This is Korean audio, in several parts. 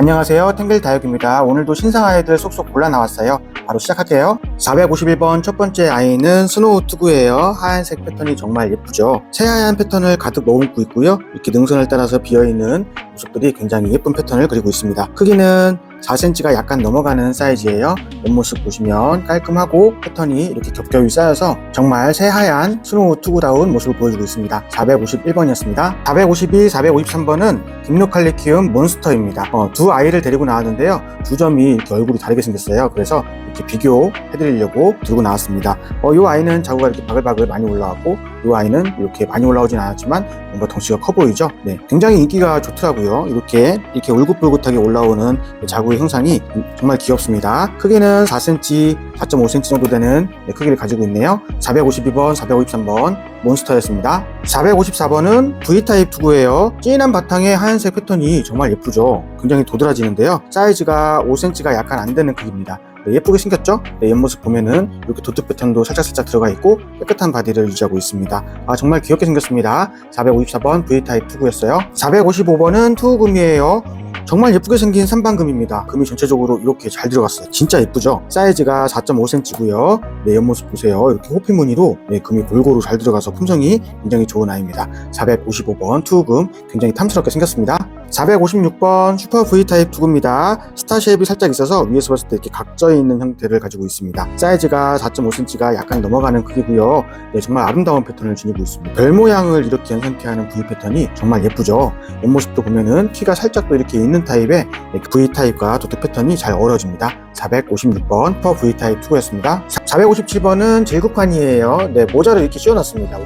안녕하세요. 탱글 다육입니다. 오늘도 신상 아이들 쏙쏙 골라 나왔어요. 바로 시작할게요. 451번 첫 번째 아이는 스노우 투구예요. 하얀색 패턴이 정말 예쁘죠. 새하얀 패턴을 가득 머금고 있고요. 이렇게 능선을 따라서 비어있는 모습들이 굉장히 예쁜 패턴을 그리고 있습니다. 크기는 4cm가 약간 넘어가는 사이즈예요. 옆모습 보시면 깔끔하고 패턴이 이렇게 겹겹이 쌓여서 정말 새하얀 스노우 투구다운 모습을 보여주고 있습니다. 451번이었습니다. 452, 453번은 김노칼리 키움 몬스터입니다. 어, 두 아이를 데리고 나왔는데요. 두 점이 이렇게 얼굴이 다르게 생겼어요. 그래서 이렇게 비교해드리려고 들고 나왔습니다. 어, 이 아이는 자구가 이렇게 바글바글 많이 올라왔고 이 아이는 이렇게 많이 올라오진 않았지만 뭔가 덩치가 커 보이죠? 네, 굉장히 인기가 좋더라고요. 이렇게 이렇게 울긋불긋하게 올라오는 자구의 형상이 정말 귀엽습니다. 크기는 4cm, 4.5cm 정도 되는 네, 크기를 가지고 있네요. 452번, 453번 몬스터였습니다. 454번은 V타입 투구예요. 진한 바탕에 하얀색 패턴이 정말 예쁘죠. 굉장히 도드라지는데요. 사이즈가 5cm가 약간 안 되는 크기입니다. 네, 예쁘게 생겼죠? 네, 옆모습 보면은 이렇게 도트 패턴도 살짝살짝 들어가 있고 깨끗한 바디를 유지하고 있습니다. 아, 정말 귀엽게 생겼습니다. 454번 V타입 투구였어요. 455번은 투구금이에요. 정말 예쁘게 생긴 삼방금입니다. 금이 전체적으로 이렇게 잘 들어갔어요. 진짜 예쁘죠? 사이즈가 4.5cm고요. 네, 옆모습 보세요. 이렇게 호피 무늬로 네, 금이 골고루 잘 들어가서 품성이 굉장히 좋은 아이입니다. 455번 투금 굉장히 탐스럽게 생겼습니다. 456번 슈퍼 V타입 투구입니다. 스타 쉐입이 살짝 있어서 위에서 봤을 때 이렇게 각져 있는 형태를 가지고 있습니다. 사이즈가 4.5cm가 약간 넘어가는 크기고요. 네, 정말 아름다운 패턴을 지니고 있습니다. 별 모양을 이렇게 연상케 하는 V 패턴이 정말 예쁘죠. 옆모습도 보면은 키가 살짝 또 이렇게 있는 타입의 V타입과 도트 패턴이 잘 어우러집니다. 456번 슈퍼 V타입 투구였습니다. 457번은 질국환이에요. 네, 모자를 이렇게 씌워놨습니다.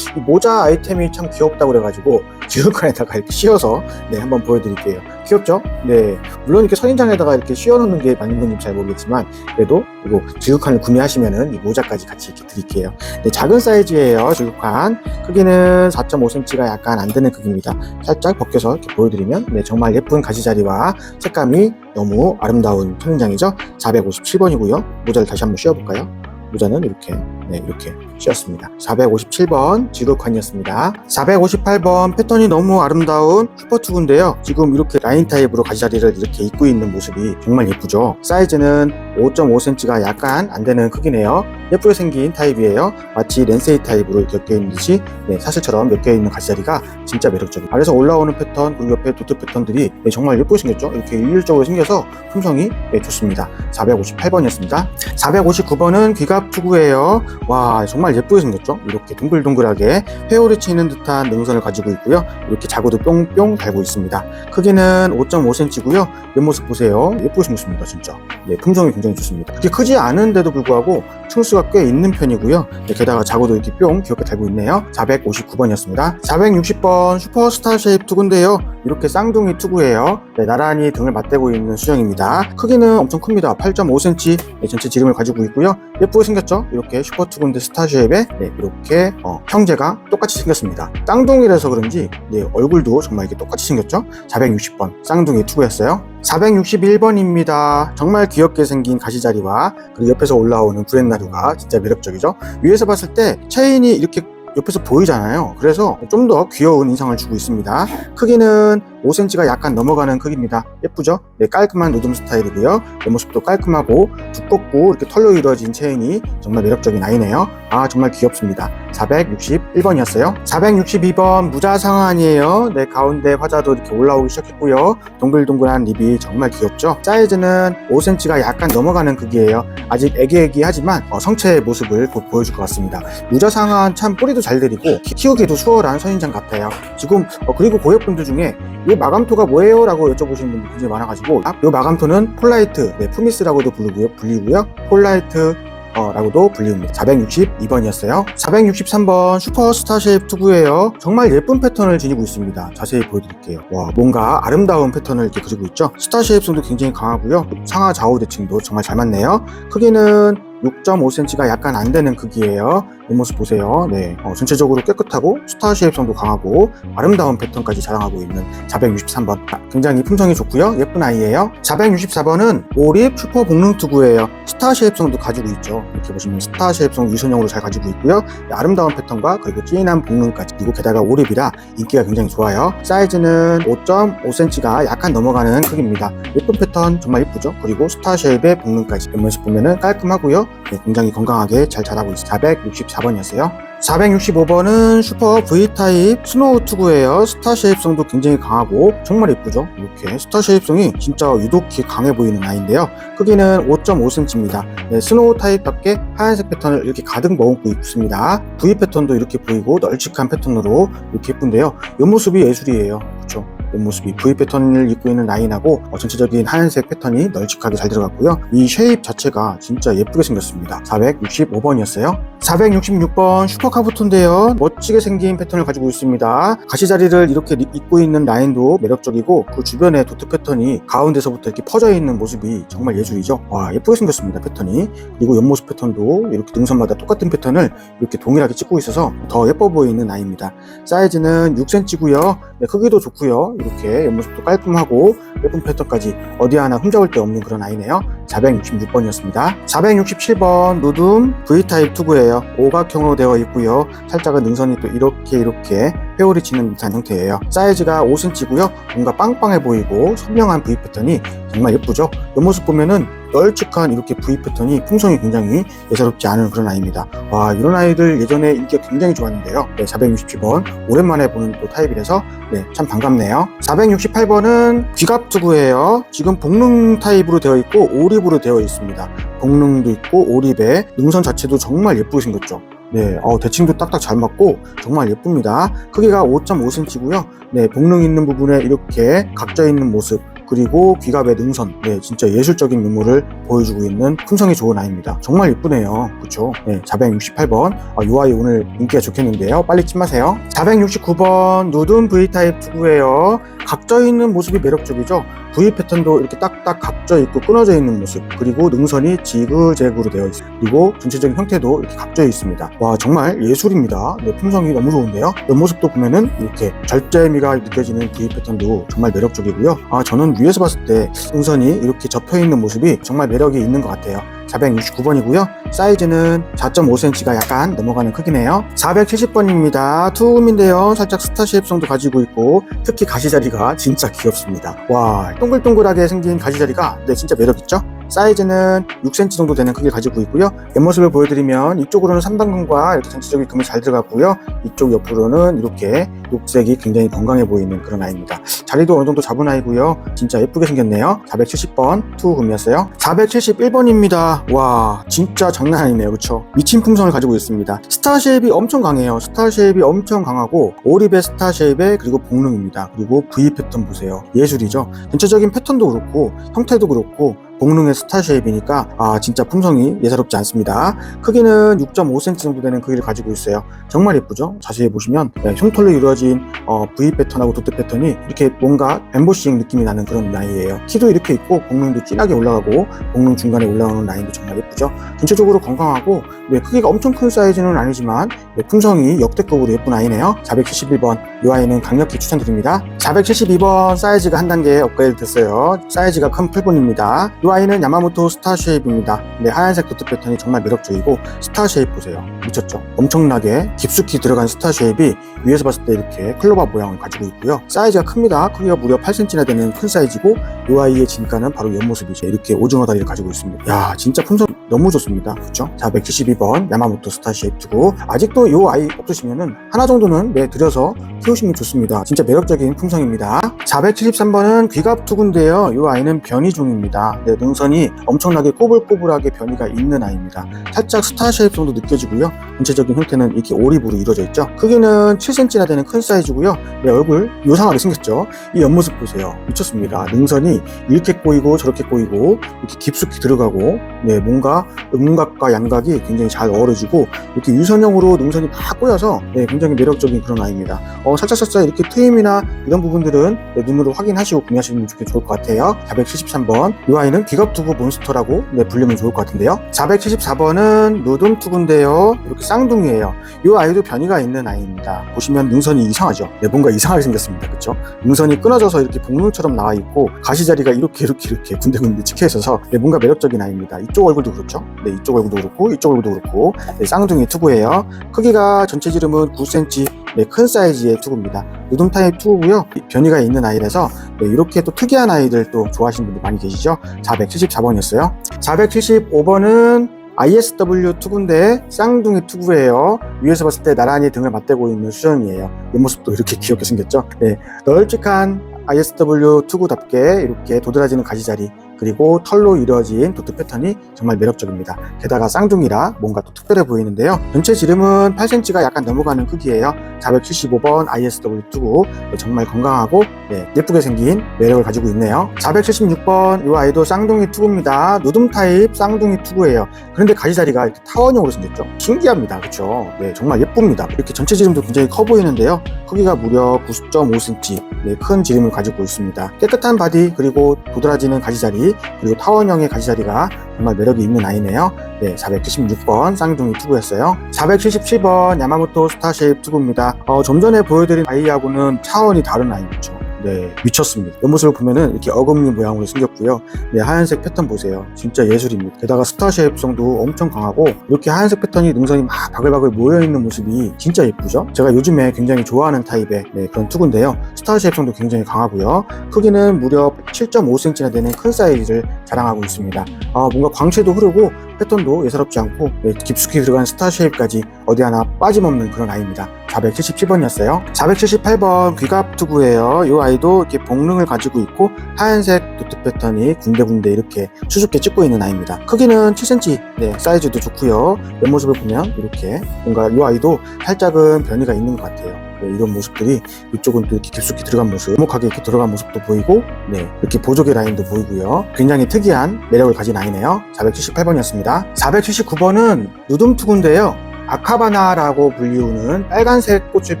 이 모자 아이템이 참 귀엽다고 그래가지고 질국환에다가 이렇게 씌워서 네, 한번 보여드릴게요. 귀엽죠? 네. 물론 이렇게 선인장에다가 이렇게 씌워놓는 게 맞는 건지 잘 모르겠지만, 그래도 이거 질국환을 구매하시면은 이 모자까지 같이 이렇게 드릴게요. 네, 작은 사이즈예요, 질국환. 크기는 4.5cm가 약간 안 되는 크기입니다. 살짝 벗겨서 이렇게 보여드리면, 네, 정말 예쁜 가시자리와 색감이 너무 아름다운 선인장이죠? 457번이고요. 모자를 다시 한번 씌워볼까요? 모자는 이렇게, 네, 이렇게 씌웠습니다. 457번 지극환이었습니다. 458번 패턴이 너무 아름다운 슈퍼투구인데요. 지금 이렇게 라인 타입으로 가지 자리를 이렇게 입고 있는 모습이 정말 예쁘죠. 사이즈는 5.5cm가 약간 안 되는 크기네요. 예쁘게 생긴 타입이에요. 마치 렌세이 타입으로 엮여 있는 듯이 네, 사실처럼 엮여 있는 가지자리가 진짜 매력적이에요. 아래서 올라오는 패턴 그리고 옆에 도트 패턴들이 네, 정말 예쁘게 생겼죠. 이렇게 일률적으로 생겨서 품성이 네, 좋습니다. 458번이었습니다. 459번은 귀갑 투구예요. 와 정말 예쁘게 생겼죠. 이렇게 동글동글하게 회오리 치는 듯한 능선을 가지고 있고요. 이렇게 자구도 뿅뿅 달고 있습니다. 크기는 5.5cm고요. 옆모습 보세요. 예쁘게 생겼습니다. 진짜. 네, 품성이 굉장히 좋습니다. 그렇게 크지 않은데도 불구하고 층수가 꽤 있는 편이고요. 네, 게다가 자구도 이렇게 뿅 귀엽게 달고 있네요. 459번이었습니다. 460번 슈퍼스타 쉐입 투구인데요. 이렇게 쌍둥이 투구예요. 네, 나란히 등을 맞대고 있는 수정입니다. 크기는 엄청 큽니다. 8.5cm 네, 전체 지름을 가지고 있고요. 예쁘게 생겼죠? 이렇게 슈퍼 투구인데 스타 쉐입에 네, 이렇게 어, 형제가 똑같이 생겼습니다. 쌍둥이라서 그런지 네, 얼굴도 정말 이렇게 똑같이 생겼죠? 460번 쌍둥이 투구였어요. 461번입니다. 정말 귀엽게 생긴 가시자리와 그리고 옆에서 올라오는 구렛나루가 진짜 매력적이죠. 위에서 봤을 때 체인이 이렇게 옆에서 보이잖아요. 그래서 좀 더 귀여운 인상을 주고 있습니다. 크기는 5cm가 약간 넘어가는 크기입니다. 예쁘죠? 네, 깔끔한 노즘 스타일이고요. 옆모습도 깔끔하고 두껍고 이렇게 털로 이루어진 체인이 정말 매력적인 아이네요. 아, 정말 귀엽습니다. 461번이었어요. 462번 무자 상한이에요. 네, 가운데 화자도 이렇게 올라오기 시작했고요. 동글동글한 립이 정말 귀엽죠? 사이즈는 5cm가 약간 넘어가는 크기예요. 아직 애기애기하지만 어, 성체의 모습을 곧 보여줄 것 같습니다. 무자 상한 참 뿌리도 잘 키- 키우기도 수월한 선인장 같아요. 지금 어, 그리고 고객분들 중에 이 마감토가 뭐예요? 라고 여쭤보시는 분들이 굉장히 많아가지고 아, 이 마감토는 폴라이트, 네, 푸미스라고도 부르고요, 불리고요. 폴라이트 어, 라고도 불리웁니다. 462번이었어요. 463번 슈퍼스타 쉐입 투구예요. 정말 예쁜 패턴을 지니고 있습니다. 자세히 보여드릴게요. 와, 뭔가 아름다운 패턴을 이렇게 그리고 있죠. 스타 쉐입성도 굉장히 강하고요. 상하 좌우 대칭도 정말 잘 맞네요. 크기는 6.5cm가 약간 안 되는 크기예요. 이 모습 보세요. 네, 어, 전체적으로 깨끗하고 스타 쉐입성도 강하고 아름다운 패턴까지 자랑하고 있는 463번. 굉장히 품성이 좋고요. 예쁜 아이예요. 464번은 오립 슈퍼 복능 투구예요. 스타 쉐입성도 가지고 있죠. 이렇게 보시면 스타 쉐입성 유선형으로 잘 가지고 있고요. 네, 아름다운 패턴과 그리고 진한 복능까지 그리고 게다가 오립이라 인기가 굉장히 좋아요. 사이즈는 5.5cm가 약간 넘어가는 크기입니다. 예쁜 패턴 정말 예쁘죠? 그리고 스타 쉐입의 복능까지 옆모습 보면은 깔끔하고요. 네, 굉장히 건강하게 잘 자라고 있어요. 464번이었어요. 465번은 슈퍼 V타입 스노우 투구예요. 스타 쉐입성도 굉장히 강하고 정말 예쁘죠? 이렇게 스타 쉐입성이 진짜 유독히 강해 보이는 아이인데요. 크기는 5.5cm입니다. 네, 스노우 타입답게 하얀색 패턴을 이렇게 가득 머금고 있습니다. V 패턴도 이렇게 보이고 널찍한 패턴으로 이렇게 예쁜데요. 옆모습이 예술이에요. 그렇죠? 옆모습이 V 패턴을 입고 있는 라인하고 어, 전체적인 하얀색 패턴이 널찍하게 잘 들어갔고요. 이 쉐입 자체가 진짜 예쁘게 생겼습니다. 465번이었어요. 466번 슈퍼카부토인데요. 멋지게 생긴 패턴을 가지고 있습니다. 가시자리를 이렇게 리- 입고 있는 라인도 매력적이고 그 주변에 도트 패턴이 가운데서부터 이렇게 퍼져 있는 모습이 정말 예술이죠. 와 예쁘게 생겼습니다 패턴이. 그리고 옆모습 패턴도 이렇게 능선마다 똑같은 패턴을 이렇게 동일하게 찍고 있어서 더 예뻐 보이는 아이입니다. 사이즈는 6cm고요. 네, 크기도 좋고요. 이렇게 옆모습도 깔끔하고 예쁜 패턴까지 어디 하나 흠잡을 데 없는 그런 아이네요. 466번이었습니다. 467번 누둠 V타입 투구예요. 오각형으로 되어 있고요. 살짝은 능선이 또 이렇게 이렇게 회오리 치는 듯한 형태예요. 사이즈가 5cm고요. 뭔가 빵빵해 보이고 선명한 V 패턴이 정말 예쁘죠. 옆모습 보면은 널찍한 이렇게 V 패턴이 풍성이 굉장히 예사롭지 않은 그런 아이입니다. 와 이런 아이들 예전에 인기가 굉장히 좋았는데요. 네, 467번 오랜만에 보는 또 타입이라서 네, 참 반갑네요. 468번은 귀갑투구예요. 지금 복능 타입으로 되어 있고 오립으로 되어 있습니다. 복능도 있고 오립에 능선 자체도 정말 예쁘게 생겼죠. 네, 어, 대칭도 딱딱 잘 맞고 정말 예쁩니다. 크기가 5.5cm고요. 네, 복능 있는 부분에 이렇게 각져 있는 모습 그리고 귀갑의 능선, 네, 진짜 예술적인 면모를 보여주고 있는 품성이 좋은 아이입니다. 정말 예쁘네요. 그쵸? 네, 468번. 아, 이 아이 오늘 인기가 좋겠는데요. 빨리 찜하세요. 469번, 누든 V타입 투구예요. 각져 있는 모습이 매력적이죠? V 패턴도 이렇게 딱딱 각져 있고 끊어져 있는 모습, 그리고 능선이 지그재그로 되어 있어요. 그리고 전체적인 형태도 이렇게 각져 있습니다. 와, 정말 예술입니다. 네, 품성이 너무 좋은데요? 옆모습도 보면은 이렇게 절제미가 느껴지는 V 패턴도 정말 매력적이고요. 아, 저는 위에서 봤을 때 능선이 이렇게 접혀 있는 모습이 정말 매력이 있는 것 같아요. 469번이고요. 사이즈는 4.5cm가 약간 넘어가는 크기네요. 470번입니다. 투움인데요. 살짝 스타 쉐입성도 가지고 있고 특히 가시자리가 진짜 귀엽습니다. 와 동글동글하게 생긴 가시자리가 네 진짜 매력있죠? 사이즈는 6cm 정도 되는 크기를 가지고 있고요. 옆모습을 보여드리면 이쪽으로는 3단근과 이렇게 전체적인 금이 잘 들어갔고요. 이쪽 옆으로는 이렇게 녹색이 굉장히 건강해 보이는 그런 아이입니다. 자리도 어느 정도 잡은 아이고요. 진짜 예쁘게 생겼네요. 470번 투금이었어요. 471번입니다. 와 진짜 장난 아니네요. 그쵸? 미친 품성을 가지고 있습니다. 스타 쉐입이 엄청 강해요. 스타 쉐입이 엄청 강하고 오립의 스타 쉐입에 그리고 복능입니다. 그리고 V 패턴 보세요. 예술이죠. 전체적인 패턴도 그렇고 형태도 그렇고 복능의 스타 쉐입이니까 아 진짜 품성이 예사롭지 않습니다. 크기는 6.5cm 정도 되는 크기를 가지고 있어요. 정말 예쁘죠? 자세히 보시면 네, 흉털로 이루어진 어, V 패턴하고 도트 패턴이 이렇게 뭔가 엠보싱 느낌이 나는 그런 라인이에요. 키도 이렇게 있고 복능도 진하게 올라가고 복능 중간에 올라오는 라인도 정말 예쁘죠? 전체적으로 건강하고 네, 크기가 엄청 큰 사이즈는 아니지만 네, 품성이 역대급으로 예쁜 아이네요. 471번 이 아이는 강력히 추천드립니다. 472번 사이즈가 한 단계 업그레이드 됐어요. 사이즈가 큰 풀본입니다. 이 아이는 야마모토 스타 쉐입입니다. 네, 하얀색 도트 패턴이 정말 매력적이고 스타 쉐입 보세요. 미쳤죠? 엄청나게 깊숙이 들어간 스타 쉐입이 위에서 봤을 때 이렇게 클로바 모양을 가지고 있고요. 사이즈가 큽니다. 크기가 무려 8cm나 되는 큰 사이즈고 이 아이의 진가는 바로 옆모습이죠. 이렇게 오징어 다리를 가지고 있습니다. 야 진짜 품성 너무 좋습니다. 그렇죠? 자 172번 야마모토 스타 쉐입 두고 아직도 이 아이 없으시면은 하나 정도는 내 들여서 키우 시면 좋습니다. 진짜 매력적인 품성입니다. 473번은 귀갑 투구인데요. 이 아이는 변이종입니다. 네, 능선이 엄청나게 꼬불꼬불하게 변이가 있는 아이입니다. 살짝 스타 쉐입 정도 느껴지고요. 전체적인 형태는 이렇게 오립으로 이루어져 있죠. 크기는 7cm나 되는 큰 사이즈고요. 네, 얼굴 요상하게 생겼죠. 이 옆모습 보세요. 미쳤습니다. 능선이 이렇게 꼬이고 저렇게 꼬이고 이렇게 깊숙이 들어가고 네, 뭔가 음각과 양각이 굉장히 잘 어우러지고 이렇게 유선형으로 능선이 막 꼬여서 네, 굉장히 매력적인 그런 아이입니다. 어, 어, 살짝살짝 이렇게 트임이나 이런 부분들은 네, 눈으로 확인하시고 구매하시면 좋을 것 같아요. 473번 이 아이는 귀갑투구 몬스터라고 네, 불리면 좋을 것 같은데요. 474번은 누둠투구인데요. 이렇게 쌍둥이에요. 이 아이도 변이가 있는 아이입니다. 보시면 능선이 이상하죠. 네, 뭔가 이상하게 생겼습니다. 그렇죠? 능선이 끊어져서 이렇게 복륜처럼 나와 있고 가시 자리가 이렇게 이렇게 이렇게 군데군데 찍혀 있어서 네, 뭔가 매력적인 아이입니다. 이쪽 얼굴도 그렇죠. 네, 이쪽 얼굴도 그렇고 이쪽 얼굴도 그렇고 네, 쌍둥이 투구예요. 크기가 전체 지름은 9cm 네, 큰 사이즈의 투구 입니다. 누둠 타입 투구고요. 변이가 있는 아이라서 네, 이렇게 또 특이한 아이들 또 좋아하시는 분들 많이 계시죠? 474번이었어요. 475번은 ISW 투구인데 쌍둥이 투구예요. 위에서 봤을 때 나란히 등을 맞대고 있는 수정이에요. 이 모습도 이렇게 귀엽게 생겼죠? 네, 널찍한 ISW 투구답게 이렇게 도드라지는 가지자리 그리고 털로 이루어진 도트 패턴이 정말 매력적입니다. 게다가 쌍둥이라 뭔가 또 특별해 보이는데요. 전체 지름은 8cm가 약간 넘어가는 크기예요. 475번 ISW 투구 네, 정말 건강하고 네, 예쁘게 생긴 매력을 가지고 있네요. 476번 이 아이도 쌍둥이 투구입니다. 누둠 타입 쌍둥이 투구예요. 그런데 가지자리가 이렇게 타원형으로 생겼죠. 신기합니다. 그렇죠? 네, 정말 예쁩니다. 이렇게 전체 지름도 굉장히 커 보이는데요. 크기가 무려 90.5cm, 네, 큰 지름을 가지고 있습니다. 깨끗한 바디 그리고 도드라지는 가지자리 그리고 타원형의 가지자리가 정말 매력이 있는 아이네요. 네, 476번 쌍둥이 투구였어요. 477번 야마모토 스타쉐입 투구입니다. 어, 좀 전에 보여드린 아이하고는 차원이 다른 아이죠. 네, 미쳤습니다. 옆모습을 보면은 이렇게 어금니 모양으로 생겼고요. 네, 하얀색 패턴 보세요. 진짜 예술입니다. 게다가 스타 쉐입성도 엄청 강하고 이렇게 하얀색 패턴이 능선이 막 바글바글 모여있는 모습이 진짜 예쁘죠? 제가 요즘에 굉장히 좋아하는 타입의 네, 그런 투구인데요. 스타 쉐입성도 굉장히 강하고요. 크기는 무려 7.5cm나 되는 큰 사이즈를 자랑하고 있습니다. 아, 뭔가 광채도 흐르고 패턴도 예사롭지 않고 네, 깊숙이 들어간 스타 쉐입까지 어디 하나 빠짐없는 그런 아이입니다. 477번이었어요. 478번 귀갑 투구예요. 이 아이도 이렇게 복능을 가지고 있고 하얀색 도트 패턴이 군데군데 이렇게 수줍게 찍고 있는 아이입니다. 크기는 7cm, 네, 사이즈도 좋고요. 옆모습을 보면 이렇게 뭔가 이 아이도 살짝은 변이가 있는 것 같아요. 네, 이런 모습들이 이쪽은 또 이렇게 깊숙이 들어간 모습, 오목하게 이렇게 들어간 모습도 보이고, 네, 이렇게 보조개 라인도 보이고요. 굉장히 특이한 매력을 가진 아이네요. 478번이었습니다. 479번은 누둠투구인데요. 아카바나라고 불리우는 빨간색 꽃을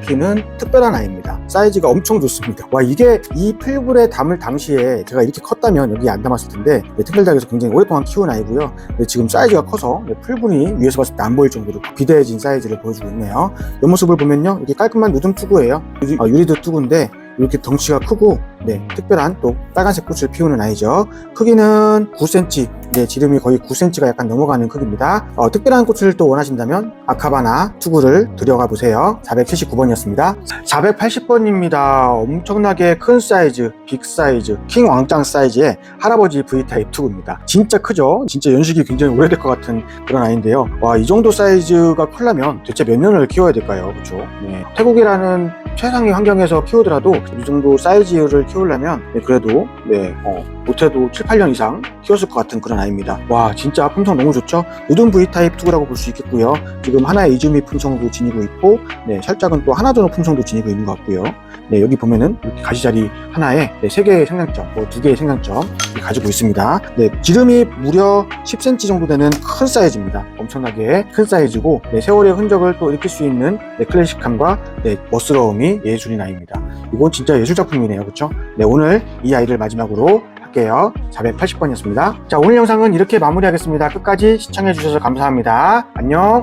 피는 특별한 아이입니다. 사이즈가 엄청 좋습니다. 와 이게 이 풀불에 담을 당시에 제가 이렇게 컸다면 여기 안 담았을 텐데 네, 특별작에서 굉장히 오랫동안 키운 아이고요. 네, 지금 사이즈가 커서 네, 풀분이 위에서 봤을 때 안 보일 정도로 비대해진 사이즈를 보여주고 있네요. 이 모습을 보면요, 이렇게 깔끔한 누dum 투구예요. 유리, 어, 유리드 투구인데 이렇게 덩치가 크고 네, 특별한 또 빨간색 꽃을 피우는 아이죠. 크기는 9cm, 네, 지름이 거의 9cm가 약간 넘어가는 크기입니다. 어, 특별한 꽃을 또 원하신다면 아카바나 투구를 들여가 보세요. 479번이었습니다. 480번입니다. 엄청나게 큰 사이즈, 빅 사이즈, 킹 왕짱 사이즈의 할아버지 V타입 투구입니다. 진짜 크죠? 진짜 연식이 굉장히 오래될 것 같은 그런 아이인데요. 와, 이 정도 사이즈가 크려면 대체 몇 년을 키워야 될까요? 그렇죠? 네. 태국이라는 최상위 환경에서 키우더라도 이 정도 사이즈를 키우려면 네, 그래도 네, 어, 못해도 7, 8년 이상 키웠을 것 같은 그런 아이입니다. 와 진짜 품성 너무 좋죠? 누든 V타입 투구라고 볼 수 있겠고요. 지금 하나의 이즈미 품성도 지니고 있고 네, 살짝은 또 하나전어 품성도 지니고 있는 것 같고요. 네, 여기 보면은 이렇게 가시자리 하나에 네, 3개의 생장점, 뭐 2개의 생장점 가지고 있습니다. 네, 지름이 무려 10cm 정도 되는 큰 사이즈입니다. 엄청나게 큰 사이즈고 네, 세월의 흔적을 또 일으킬 수 있는 네, 클래식함과 네, 멋스러움이 예술인 아이입니다. 이건 진짜 예술 작품이네요. 그렇죠? 네, 오늘 이 아이를 마지막으로 할게요. 480번이었습니다. 자, 오늘 영상은 이렇게 마무리하겠습니다. 끝까지 시청해주셔서 감사합니다. 안녕!